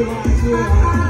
Yeah. you.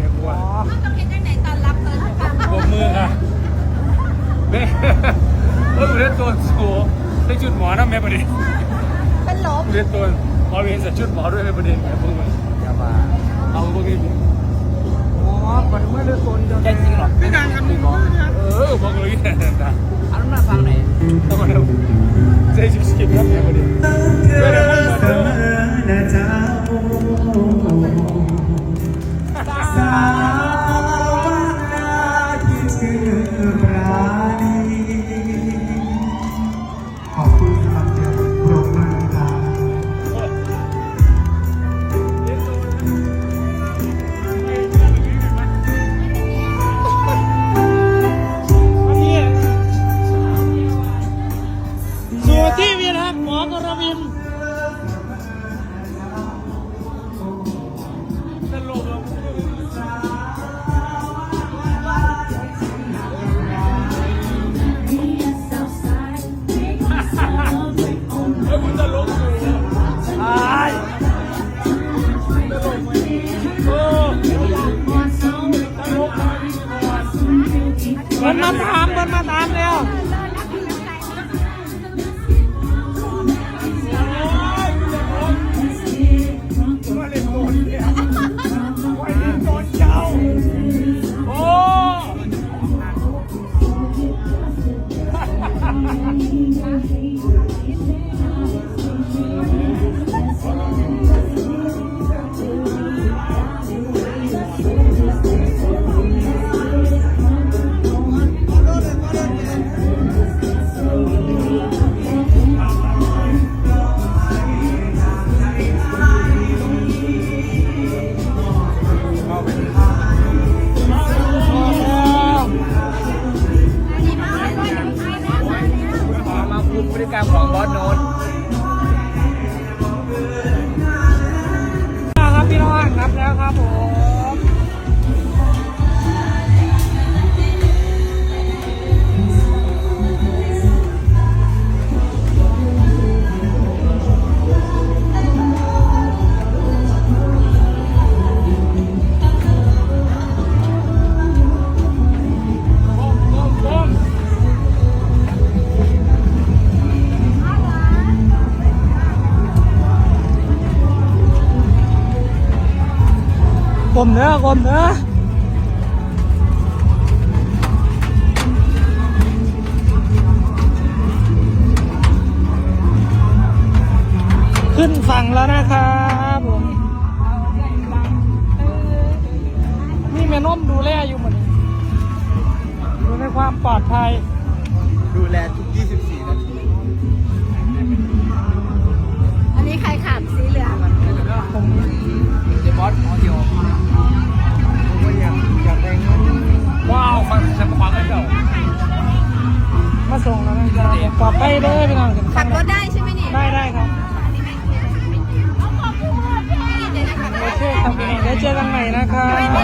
ไงกูวต้องเห็นได้ไหนตอนรับเธอค่ะปบมือค่ะเบ้เออเรียนตัวสูงได้ชุดหมอนะแม่ประเด็นเป็นลบเรียนตัวพอเรียนใส่ชุดหมอด้วยแม่ประเด็นแม่พวกมันอย่ามาเอาพวกนี้อ๋อปัจจุบันเรียนตัวเดีจริงหรอไม่นานครับเออบอกเลย มันมา มเนื้อกลมเนื้อขึ้นฝั่งแล้วนะครับผมนี่แม่น้มดูแลอยู่เหมือนดูในความปลอดภัย ดูแลทุ ปลอดภัยเด้อพี่น้องขับรถได้ใช่ไหมนี่ ได้ได้ครับเดี๋ยวจะขับรโอถเคครับพี่น้องเดี๋ยวเจอกันใหม่นะครับ